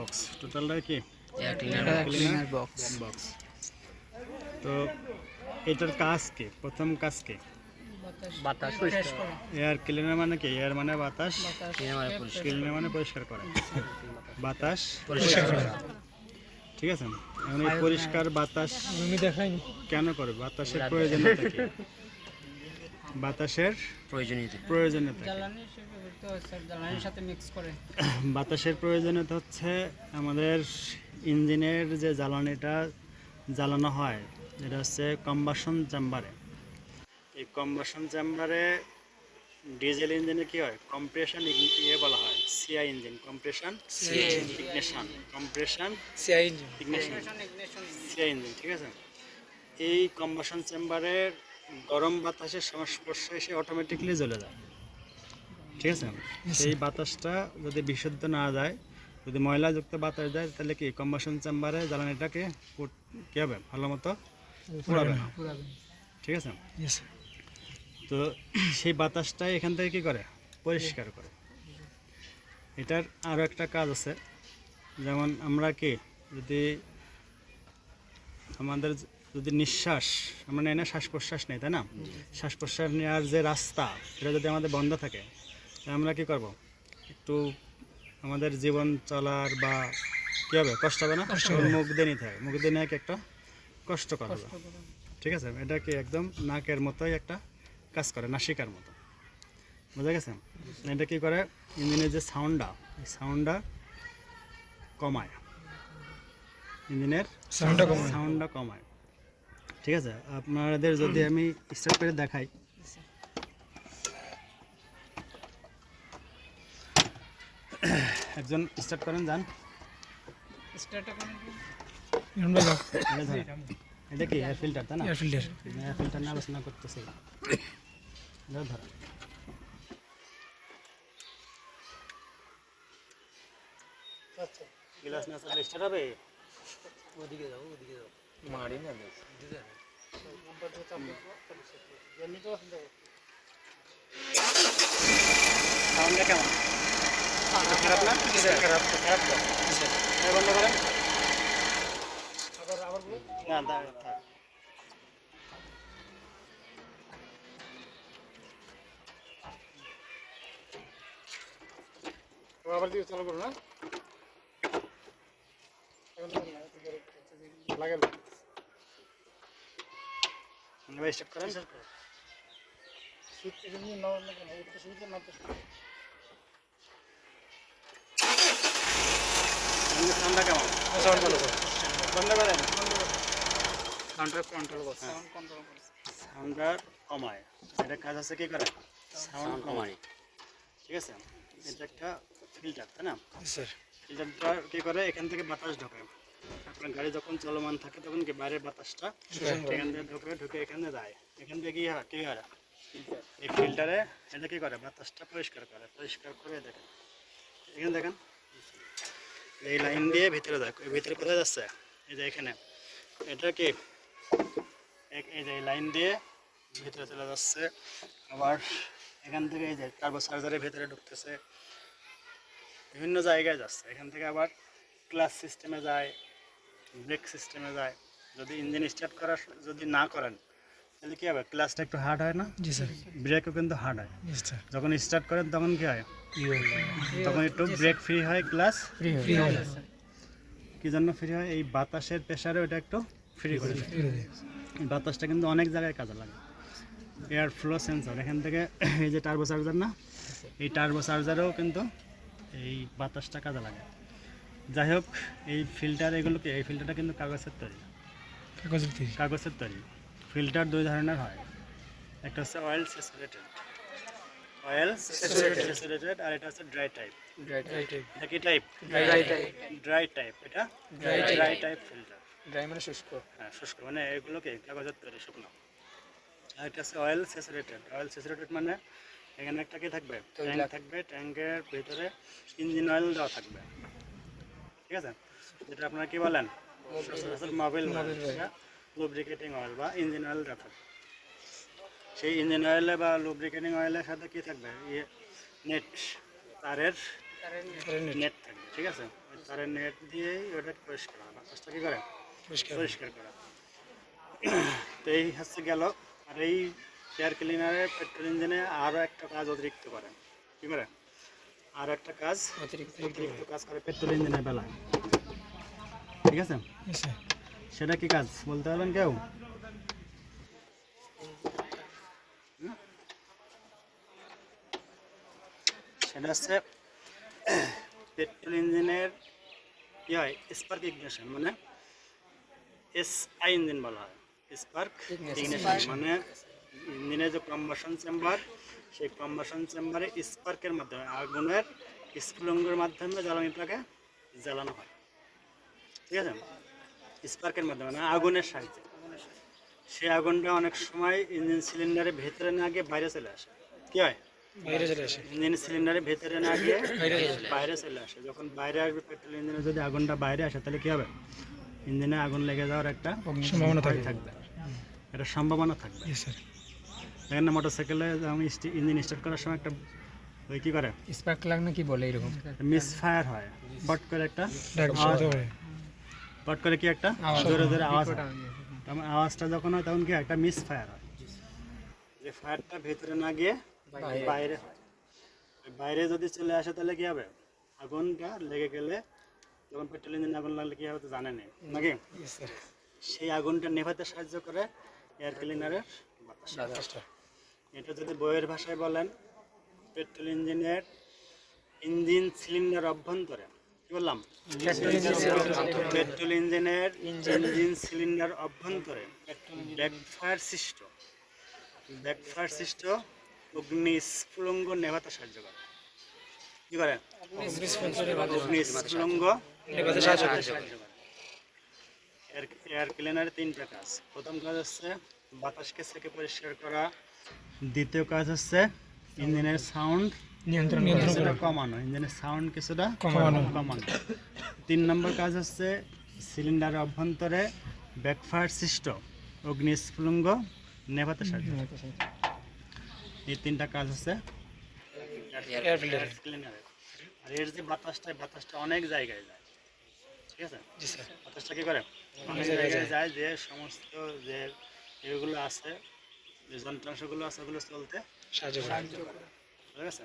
Box টোটালটা কি? Cleaner box box তো এটার কাজ কি? প্রথম কাজ কি? বাতাস। এয়ার ক্লিনার মানে কি? এয়ার মানে বাতাস? ক্লিনার মানে পরিষ্কার। করা। বাতাস? পরিষ্কার করা। ঠিক আছে? এখন এই পরিষ্কার বাতাস কেন করে বাতাসের প্রয়োজনীয়তা কি? বাতাসের প্রয়োজনীয়তা। প্রয়োজনীয়তা হয় সাথে মিক্স করে। বাতাসের প্রয়োজনীয়তা হচ্ছে আমাদের ইঞ্জিনের যে জ্বালানিটা জ্বালানো হয় এটা হচ্ছে কম্বাসন চেম্বারে এই কম্বাসন চেম্বারে ডিজেল ইঞ্জিনে কি হয়? কম্প্রেশন ইয়ে বলা হয় CI engine compression ignition compression ignition ignition CI engine ঠিক আছে? এই কম্বাসন চেম্বারের গরম বাতাসের সংস্পর্শে এসে অটোমেটিকলি জ্বলে যায়। ঠিক আছে? সেই বাতাসটা যদি বিশুদ্ধ না যায় যদি ময়লাযুক্ত বাতাস যায় তাহলে কি কম্বাসন চেম্বারে জ্বালানিটাকে কি হবে? ভালো মতো পুরাবে না। ঠিক আছে? তো সেই বাতাসটাই এখান থেকে কি করে? পরিষ্কার করে। এটার আরও একটা কাজ আছে। যেমন আমরা কি যদি আমাদের যদি নিঃশ্বাস আমরা নেই না শ্বাস প্রশ্বাস নেই তাই না? শ্বাস প্রশ্বাস নেওয়ার যে রাস্তা সেটা যদি আমাদের বন্ধ থাকে তাহলে আমরা কি করব? একটু আমাদের জীবন চলার বা কী হবে? কষ্ট হবে না? মুখ দিয়ে নিতে হবে। মুখ দিয়ে কি একটা কষ্ট করা। হবে ঠিক আছে? এটা কি একদম নাকের মতোই একটা কাজ করে নাসিকার মতো। বুঝা গেছে? এটা কি করে? ইঞ্জিনের যে সাউন্ডটা এই সাউন্ডটা কমায়। ইঞ্জিনের সাউন্ডটা কমায়। সাউন্ডটা কমায়। ঠিক আছে? আপনাদের যদি আমি স্টার্ট করে দেখাই। একজন স্টার্ট করেন যান। এটা কি এয়ার ফিল্টার তাই না? এয়ার ফিল্টার এয়ার ফিল্টার নিয়ে আলোচনা করতেছি। ধরেন গ্লাস না স্টার্ট হবে। সাউন্ডটা কেমন? খারাপ না? খারাপ খারাপ বন্ধ করেন। না দাঁড়ান। আবার দিয়ে চালু করো না। লাগাল এবার স্টার্ট করেন। সাউন্ডটা কেমন? সাউন্ড চালু বন্ধ করেন। কাউন্টার কন্ট্রোল করো সাউন্ড কন্ট্রোল সাউন্ডটা কমায়। এটা কাজ আছে কি করে? সাউন্ড কমায়। ঠিক আছে? এটা একটা ফিল্টার তাই না? স্যার ফিল্টারটা কি করে? এখান থেকে বাতাস ঢোকে গাড়ি যখন চলমান থাকে, তখন কি বাইরের বাতাসটা এখান থেকে ঢোকে, ঢুকে এখানে যায়? এখান থেকে কি হয়? কি হয়? এই ফিল্টারে এটা কি করে? বাতাসটা পরিষ্কার করে পরিষ্কার করে দেখেন। এখানে দেখেন। এই লাইন দিয়ে ভিতরে দেখ ভিতরে কোথায় যাচ্ছে? এই যে এখানে। এটা কি? এই যে লাইন দিয়ে ভিতরে চলে যাচ্ছে। আবার এখান থেকে এই যে টার্বো চার্জারের ভিতরে ঢুকতেছে। বিভিন্ন জায়গায় যাচ্ছে। এখান থেকে আবার ক্লাস সিস্টেমে যায়। ব্রেক সিস্টেমে যায়। যদি ইঞ্জিন স্টার্ট করা যদি না করেন তাহলে কী হবে? ক্লাসটা একটু হার্ড হয় না? জি স্যার। ব্রেকও কিন্তু হার্ড হয়। যখন স্টার্ট করেন তখন কী হয়? তখন একটু ব্রেক ফ্রি হয় ক্লাস ফ্রি হয়ে কী জন্য ফ্রি হয়? এই বাতাসের প্রেশারে ওটা একটু ফ্রি করে বাতাসটা কিন্তু অনেক জায়গায় কাজে লাগে। এয়ার ফ্লো সেন্সর এখান থেকে এই যে টার্বো চার্জার না এই টার্বো চার্জারেও কিন্তু এই বাতাসটা কাজে লাগে। যাই হোক এই ফিল্টার এগুলোকে এই ফিল্টারটা কিন্তু কাগজের তৈরি। কাগজের তিরিশ কাগজের তৈরি। ফিল্টার দুই ধরনের হয়। একটা হচ্ছে অয়েল স্যাচুরেটেড অয়েল স্যাচুরেটেড আর এটা হচ্ছে ড্রাই টাইপ এটা কি type Dry type. Dry type এটা. ড্রাই টাইপ ফিল্টার ড্রাই মানে শুষ্ক। হ্যাঁ শুষ্ক মানে এগুলোকে কাগজের তৈরি শুকনো। আর এটা হচ্ছে অয়েল স্যাচুরেটেড অয়েল স্যাচুরেটেড মানে এখানে একটা কি থাকবে? ট্যাঙ্ক থাকবে ট্যাঙ্কের ভিতরে ইঞ্জিন অয়েল দেওয়া থাকবে। ঠিক আছে? যেটা আপনারা কি বলেন? মোবিল লুব্রিকেটিং অয়েল বা ইঞ্জিন অয়েল থাকবে সেই ইঞ্জিন অয়েলে বা লুব্রিকেটিং অয়েলের সাথে কি থাকবে? ইয়ে নেট তারের নেট থাকবে ঠিক আছে? তারের নেট দিয়েই ওটা পরিষ্কার হয় বাতাসটা কি করে পরিষ্কার। করা। তো এই হচ্ছে গেল। আর এই এয়ার ক্লিনারের পেট্রোল ইঞ্জিনে আরও একটা কাজ অতিরিক্ত করে কি করে আর একটা কাজ অতিরিক্ত অতিরিক্ত কাজ করে পেট্রোল ইঞ্জিনের বেলায় ঠিক আছে? আচ্ছা সেটা কি কাজ? বলতে পারবেন কেউ? হুম? সেটা হচ্ছে পেট্রোল ইঞ্জিনের কি হয়? স্পার্ক ইগনিশন মানে এস আই ইঞ্জিন বলা হয়। স্পার্ক ইগনিশন মানে ইঞ্জিনের যে কম্বাসন চেম্বার সেই কম্বাসন চেম্বারে স্পার্কের মাধ্যমে আগুনের স্ফুলঙ্গের মাধ্যমে জ্বালানিটাকে জ্বালানো হয়। ঠিক আছে? স্পার্কের মাধ্যমে না আগুনের সাহায্যে। সেই আগুনটা অনেক সময় ইঞ্জিন সিলিন্ডারের ভেতরে না গিয়ে বাইরে চলে আসে। কি হয়? বাইরে চলে আসে। ইঞ্জিন সিলিন্ডারের ভেতরে না গিয়ে বাইরে চলে আসে। যখন বাইরে আসবে পেট্রোল ইঞ্জিনে যদি আগুনটা বাইরে আসে তাহলে কি হবে? ইঞ্জিনে আগুন লেগে যাওয়ার একটা সম্ভাবনা থাকবে। একটা সম্ভাবনা থাকবে। স্যার এখানে মোটর সাইকেলে আমি ইঞ্জিন স্টার্ট করার সময় একটা ওই কী করে? স্পার্ক লাগ না কি বলে এরকম? মিস ফায়ার হয়। বট করে একটা বট করে কি একটা? জোরে জোরে আওয়াজ আওয়াজটা যখন হয় তখন কি একটা মিস ফায়ার হয়। যে ফায়ারটা ভেতরে না গিয়ে বাইরে। হয়। বাইরে যদি চলে আসে তাহলে কি হবে? আগুনটা লেগে গেলে যখন পেট্রোল ইঞ্জিন আগুন লাগলে কি হবে তো জানেন নাকি? সেই আগুনটা নেভাতে সাহায্য করে এয়ার ক্লিনারের বাতাসটা। এটা যদি বইয়ের ভাষায় বলেন পেট্রোল ইঞ্জিনের ইঞ্জিন সিলিন্ডার অভ্যন্তরে কি বললাম? পেট্রোল ইঞ্জিনের ইঞ্জিন। সিলিন্ডার অভ্যন্তরে ব্যাকফায়ার সৃষ্ট। ব্যাকফায়ার সৃষ্ট অগ্নি স্ফুলঙ্গ নেভাতে সাহায্য করে। কি করে? অগ্নি স্ফুলঙ্গ নেভাতে সাহায্য করে। এয়ার ক্লিনারের তিনটা কাজ। প্রথম কাজ হচ্ছে বাতাসকে থেকে পরিষ্কার করা দ্বিতীয় কাজ হচ্ছে ইঞ্জিনের সাউন্ড নিয়ন্ত্রণ নিয়ন্ত্রণ কিছুটা কমানো। ইঞ্জিনের সাউন্ড কিছুটা কমানো। কমানো। তিন নম্বর কাজ হচ্ছে সিলিন্ডারের অভ্যন্তরে ব্যাকফায়ার সৃষ্ট অগ্নিস্ফুলঙ্গ নেভাতে সাহায্য এই তিনটা কাজ হচ্ছে এয়ার ফিল্টার ক্লিনারের আর এর যে বাতাসটা বাতাসটা অনেক জায়গায় যায়। ঠিক আছে? বাতাসটা কি করে? অনেক জায়গায় যায় যে সমস্ত যে এগুলো আছে যে যন্ত্রাংশগুলো আছে ওগুলো চলতে সাহায্য করে। ঠিক আছে?